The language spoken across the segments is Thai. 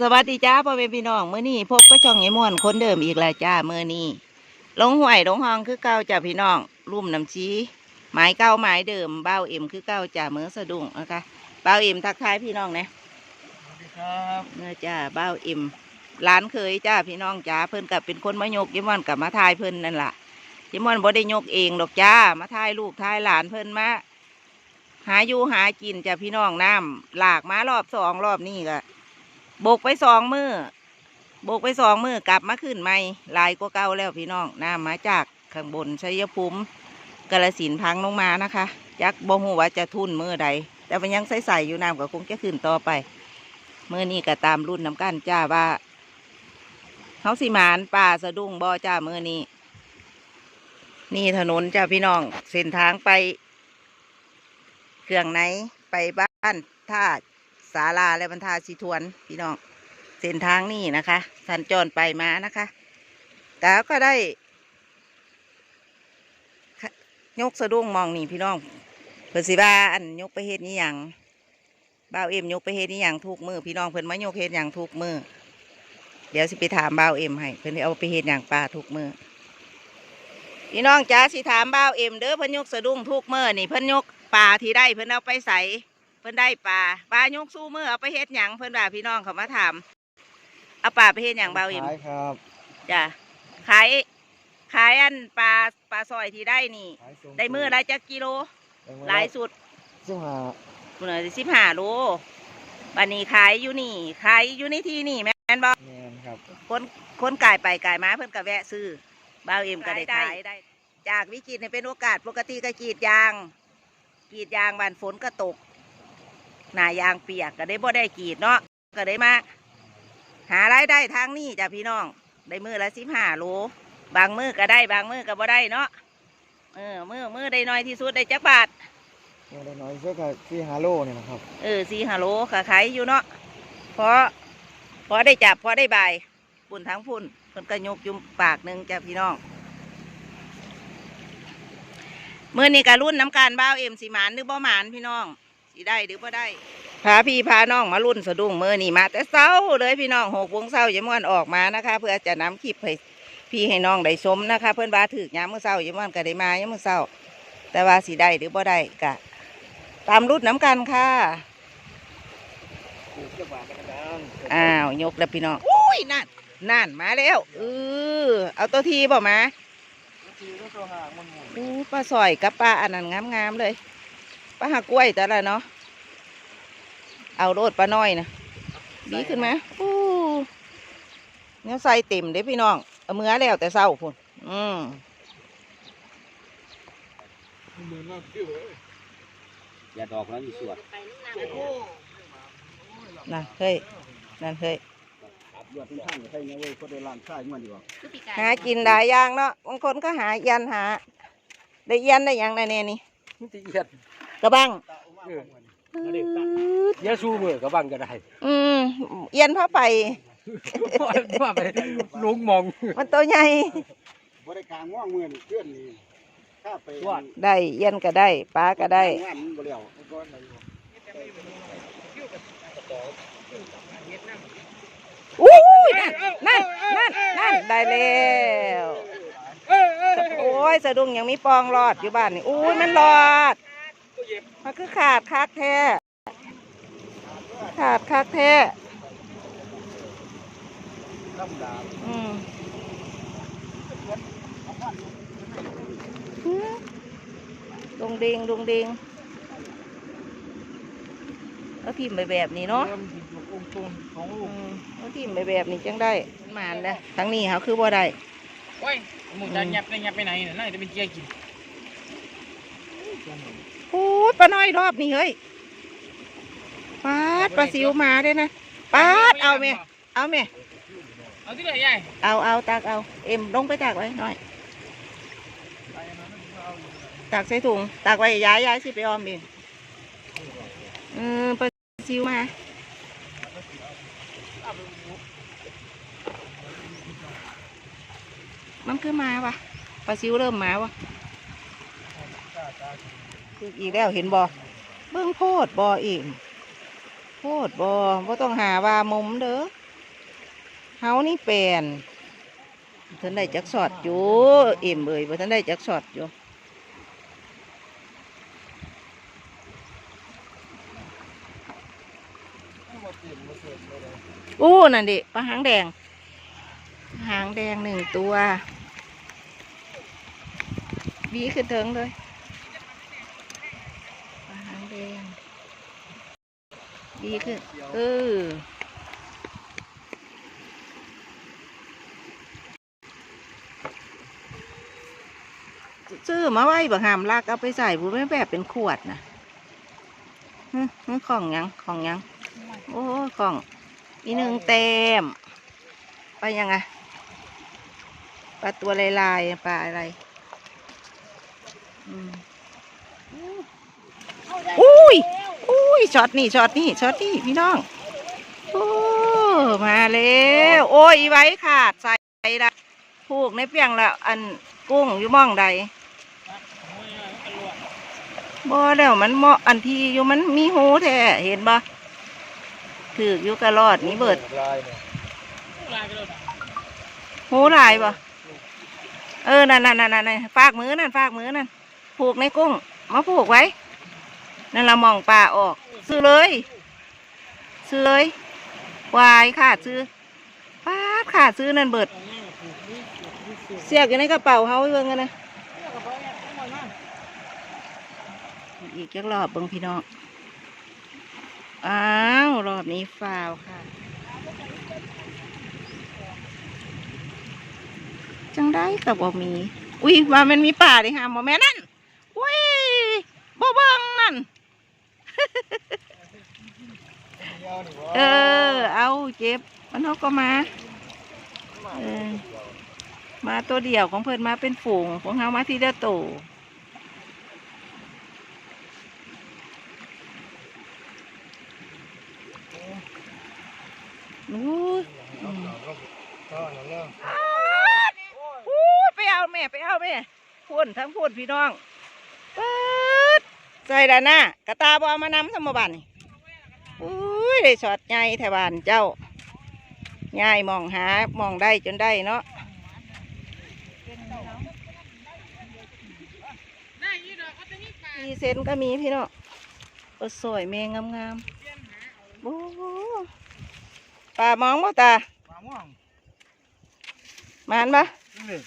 สวัสดีจ้าพ่อแม่พี่น้องเมื่อนี้พบก็ช่องไอ้ม่วนคนเดิมอีกแล้วจ้าเมื่อนี้ลงห้วยลงห้องคือเก่าจ้าพี่น้องรุ่มน้ำชี้หมายเก่าหมายเดิมเบ้าเอ็มคือเก่าจ้าเมื่อสะดุ้งนะคะเบ้าเอ็มทักทายพี่น้องนะสวัสดีครับเมื่อจ้าเบ้าเอ็มร้านเคยจ้าพี่น้องจ้าเพิ่นกับเป็นคนมายกยิมอนกับมาทายเพิ่นนั่นล่ะยิมอนบ่ได้ยกเองดอกจ้ามาทายลูกทายหลานเพิ่นมาหาอยู่หากินจ้าพี่น้องน้ำหลากมารอบสองรอบนี่ก็ บกไปสองมือโบกไปสองมือกลับมาขึ้นใหม่ลายกว่าเก่าแล้วพี่น้องน้ำมาจากข้างบนชัยภูมิกาลสินพังลงมานะคะจักบ่ฮู้ว่าจะทุ่นมือใด แต่มันยังใสๆอยู่น้ำก็คงจะขึ้นต่อไปมือนี้ก็ตามรุ่นน้ำกันจ้าว่าเขาสิหมานป่าสะดุ้งบ่จ้ามือนี้ นี่ถนนจ้าพี่น้องเส้นทางไป เครื่องไหนไปบ้านท่า ศาลาและบรรทาสีทวนพี่น้องเส้นทางนี่นะคะ สัญจรไปมานะคะแต่ก็ได้ยกสะดุ้งมองนี่พี่น้องเพิ่นสิบ้าอันยกไปเฮ็ดนี่ยังบ่าวเอ็มยกไปเฮ็ดนี่ยังทุกมือพี่น้องเพิ่นมายกเฮ็ดอย่างทุกมือเดี๋ยวสิไปถามบ่าวเอ็มให้เพิ่นเอาไปเฮ็ดอย่างปลาทุกมือพี่น้องจ้าสิถามบ่าวเอ็มเด้อเพิ่นยกสะดุ้งทุกมือนี่เพิ่นยกปลาที่ได้เพิ่นเอาไปใส่ พิ่นได้ปลาปลายกสู้มือเอาไปเฮ็ดหยังเพิ่นว่าพี่น้องเขามาถามเอาปลาไปเฮ็ดหยังเบาอิ่มขายครับจ้ะขายขายอันปลาปลาซอยที่ได้นี่ ขายส่งได้มือละจักกิโลหลายสุดซึ่งหาคุณเอ๋สิบห้าโลบันนี้ขายอยู่นี่ ขายอยู่ในที่นี่แม่นบ่แมนครับคนคนกายไปกายมาเพิ่นก็แวะซื้อเบาอิ่มก็ได้ขายได้จากวิกฤตให้เป็นโอกาสปกติก็กรีดยางกรีดยางวันฝนก็ตก หนายางเปียกก็ได้บ่ได้กรีดเนาะก็ได้มาหารายได้ทางนี้จ้ะพี่น้อง ได้มือละสิบห้าโลบางมือก็ได้บางมือก็บ่ได้เนาะเออมือมือได้น้อยที่สุดได้จักบาทเมื่อได้น้อยเสื้อกับที่ฮาโลเนี่ยนะครับเออสี่ห้าโลก็ขายอยู่เนาะเพราะพอได้จับพอได้บายปุ่นทั้งพุ่นเพิ่นก็ยกอยุ่มปากหนึ่งจ้ะพี่น้องเมื่อนี้ก็รุ่นน้ำการบ้าวเอ็มสีหมานหรือบ่หมานพี่น้อง สีได้หรือบ่ได้พาพี่พาน้องมารุ่นสะดุ้งมือนี่มา แต่เศร้าเลยพี่น้องหกวงเศร้าอย่าม่วนออกมานะคะ เพื่อจะนำคลิปให้พี่ให้น้องได้ชมนะคะ เพื่อนว่าถือกยามมื้อเศร้าอย่าม่วนก็ได้มายามมื้อเศร้า แต่ว่าสีได้หรือบ่ได้กะ ตามรุ่นน้ำกันค่ะเจ้าบ่าวกระดังอ้าวยกแล้วพี่น้องอุ้ยนั่นนั่นมาแล้วเออเอาตัวทีบ่มาทีก็ตัวห่างมันหมุนอู้ปลาสอยกับปลาอันนั้นงามๆเลย ปลาหากล้วยแต่ละเนาะ เอาโรดปลาน้อยนะดีขึ้นไหมอู้เนี่ยใส่เต็มเด้พี่น้องเอามือแล้วแต่เศร้าพุ่นอืมมือน่าเกี่ยวเลยอย่าดอกแล้วมีสวดนั่นเฮ้ยนั่นเฮ้ยครับยอดที่ข้างใช่ไหมเว้ยก็ได้ล้านค่ายมันดีกว่าหากินหลายอย่างเนาะบางคนก็หาเอียันหา ได้เอียันได้หยังได้แน่นี่นี่ตีเอียด กระบังเออเยซูมือกับบังก็ได้ อืมเอียนผ้าไปว่าไปลุงมอง มันตัวใหญ่บริการว่างมือนี่เพื่อนนี่ถ้าไปสวดได้เอียนก็ได้ปลาก็ได้งานมันบ่แล้วอุ้ยนั่นนั่นนั่นนั่นได้แล้วโอ้ยสะดุ้งยังมีปองรอดอยู่บ้านนี่อุ้ยมันรอด มันคือขาดคักแท้ ขาดคักแท้ดาอืมดงเดงดงเดงแล้วพิมพ์ไปแบบนี้เนาะกมเอาทิ่มไปแบบนี้จังได้มานนะทั้งนี้เขาคือบ่ได้โอ้ยหมูจะยับไปยับไปไหนเนี่ยน่าจะเป็นเจียกิน โอ้ยปลาน้อยรอบนี้เฮ้ยปาดปลาซิวมาเด้นะปาดเอาไหมเอาไหมเอาที่ไหนใหญ่เอาเอาตักเอา เอ็มลงไปตักไว้หน่อยตักใส่ถุงตักไว้ย้ายย้ายสิไปออมเองเออปลาซิวมามันคือมาวะปลาซิวเริ่มมาวะ คืออีกแล้วเห็นบ่เบิ่งโพดบ่เองโพดบ่บ่ต้องหาว่ามุมเด้อเฮานี่แปลนท่านได้จักสอดอยู่เอ็มเอ่ยบ่ท่านได้จักสอดอยู่อู้นั่นดิปลาหางแดง หางแดงหนึ่งตัวบีขึ้นเถิงเลยปลาหางแดง บีขึ้น เออซื้อมาไว้บักหามลากเอาไปใส่บุไม่แบบเป็นขวดนะฮึฮึของหยังของหยัง โอ้ของอีหนึ่งเต็ม ไปยังไงปลาตัวลายๆปลาอะไรอืมอุ้ย อุ้ยช็อตนี่ช็อตนี่ช็อตนี่พี่น้องโอ้มาแล้วโอ้ยไว้ขาดใส่ละผูกในเปียงละอันกุ้งอยู่มองใดบ่แล้วมันเหมาะอันที่อยู่มันมีหูแท้เห็นบ่ถืออยู่กระรอดนี่เบิดหูลายบ่เออนั่นนั่นนั่นนั่นฝากมือนั่นฝากมือนั่นผูกในกุ้งมาผูกไว้ นั่นเรามองปลาออก ซื้อเลย ซื้อเลยวายขาดซื้อป้าดขาดซื้อนั่นเบิด เสียกอยู่ในกระเป๋าเฮาเบิ่งกันนะอีกจักรอบเบิ่งพี่น้องอ้าวรอบนี้ฟาวค่ะ จังได้แต่บ่มี อุ้ยว่ามันมีป่าดิฮะบ่แม่นั่นอุ้ยบ่เบิ่งนั่น เออ เอาเจ็บมันเขาก็มาเออมาตัวเดียวของเพิ่อนมาเป็นฝูงของเฮามาที่เดียวโตวอู้หู้ไปเอาแม่ ไปเอาแม่พูดทั้งพูดพี่น้อง ใส่ด้านหน้ากระตาบเอามานำสมบัตินี่อุ้ยได้ช็อตใหญ่แถวบ้านเจ้าใหญ่มองหามองได้จนได้เนาะได้ยี่ดอกเขาจะมีปลามีเซนก็มีพี่น้องเออสวยแมงงามๆโอ้โหปลามองบ่ตาปลาม่วงมานปะนี่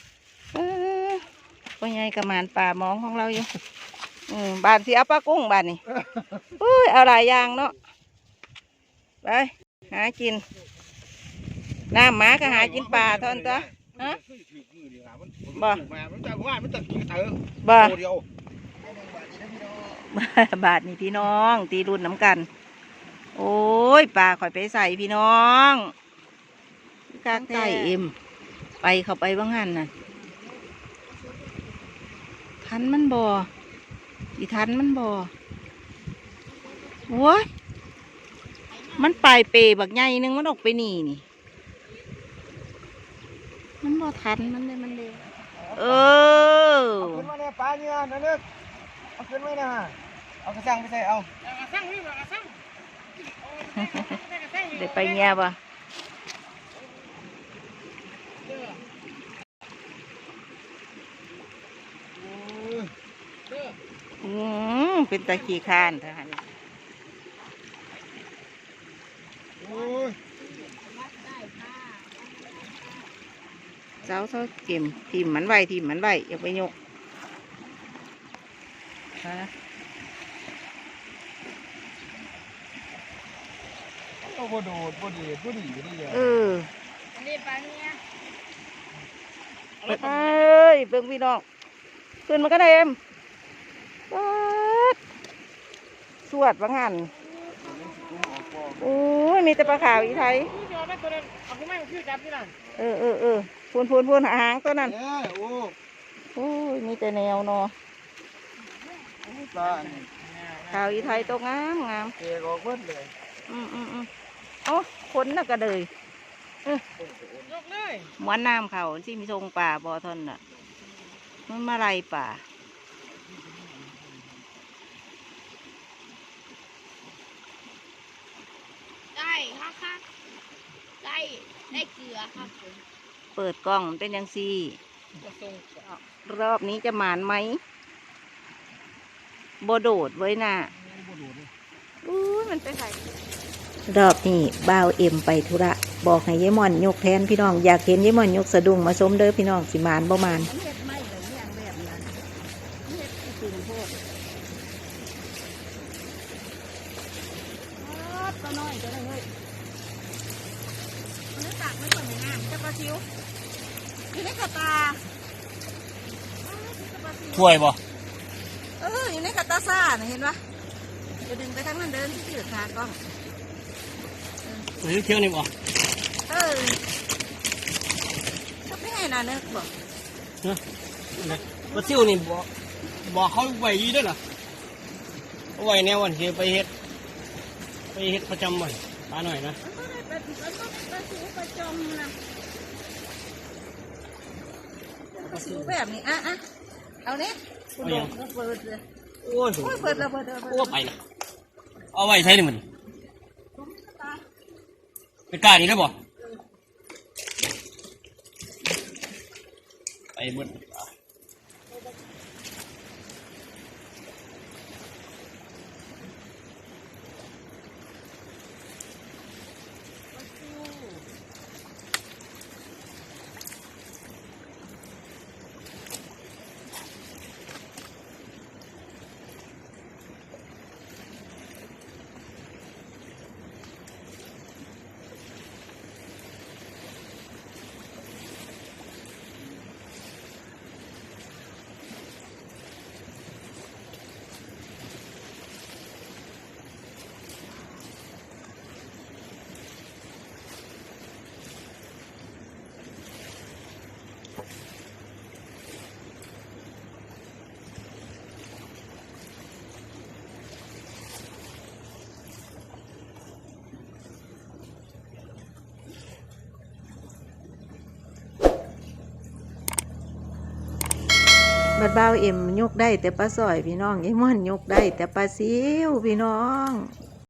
เออพ่อใหญ่กับมานป่ามองของเราอยู่ อืมบ้านที่เอาปลากุ้งบ้านนี่อุ้ยเอาหลายอย่างเนาะไปหากินน้ำหมาก็หากินปลาเท่านั้นตัวฮะบ่มามันจะว่ามันจะกินเถอะบ่ตัวเดียวบาทนี่พี่น้อง ตีรุ่นน้ำกัน โอ้ยปลาข่อยไปใส่พี่น้องกากไก่เอ็ม ไปเข้าไปบ้างหันน่ะทันมันบ ออีทันมันบอโว้ยมันไปเปบักใหญ่หนึงมันออกไปนี่นี่ มันบอทันมันเลยมันเลยเออเอาขึ้นมาเนี่ยปลาเนี่ยนั่นนึกเอาขึ้นไว้นะเอากระสังไปใส่เอาเอากระสังนี่บ่กระสังเอากระสังนี่เดี๋ยวไปเงียบอะ เด้อเด้อ อืมเป็นตะขี้คร้านทหารโอ้ยเจ้าเจ้าเก็มทิมมันไว้ทิมมันไว้อย่าไปยกฮะเอาบ่โดดบ่ดีบ่ดีบ่ดีเลยเอออันนี้ปลาเนี่ยเอ้ยเบิ่งพี่น้องขึ้นมาก็ได้เอ็มปัด สวดบางหันโอ้ยมีแต่ปลาขาวอีไทยนี่เดี๋ยวแม่ตัวนั้นเอาขึ้นมาเอาขึ้นจับที่นั่นเออเออเออพูนพูนพูนหางตัวนั้นเอ้ยโอ้โอ้ยมีแต่แนวเนอปลานี่ขาวอีไทยตัวงามงามเกออกเบิดเลยอืมอืมอืมเอ้าคนน่ะก็เลยยกเลยม้วนน้ำเขาที่มีทรงป่าบอทนน่ะ มันมาไล่ป่า ได้ค่ะค่ะ ใกล้ได้ เกลือครับผมเปิดกล้องมันเป็นยังซี่ก็ส่งรอบนี้จะหมานไหมโบโดดไว้น่ะอู้ยมันไปใส่รอบนี้บ่าวเอ็มไปธุระ บอกให้ยายมอนยกแทนพี่น้องอยากเห็นยายมอนยกสะดุ้งมาสมเด้อพี่น้องสิหมานบ่หมาน เฮ็ดไม่เลยเนี่ยแบบนั้นเฮ็ดถึงโพดก็น้อยจะได้เฮ้ยมันตักไม่ค่อยงามจะป ลาซิวอยู่ในกระตาถ้วยบ่เอออยู่ในกระตาซ่าน่ะเห็นปะจะดึงไปทางนั้นเดินที่ถือขากล้องหรือเที่ยวนี่บ่เออก็ไม่ให้นาเนึกบอกว่าเที่ยวนี่บ่บ่เขาไว้ดีเด้วยล่ะเอาไว้แนววันเฮ็ดไปเฮ็ดไปเฮ็ดประจำวันตาหน่อยนะมันก็ได้เป็นมันก็เป็นปลาซิวประจอมนะกระ สิวแบบนี้อะอะเอาเนี้ยคุณโดดเปิดเลยโอ้ยโอ้ยเปิดแล้วเปิดแล้วเปิดโอ้แล้วไปนะเอาไว้ใช้นี่มันไปกล้านี่ได้บ่ไปเบิด ดเบ้าเอ็มยกได้แต่ปลาสอยพี่น้องไอ้ม่อนยกได้แต่ปลาซิวพี่น้อง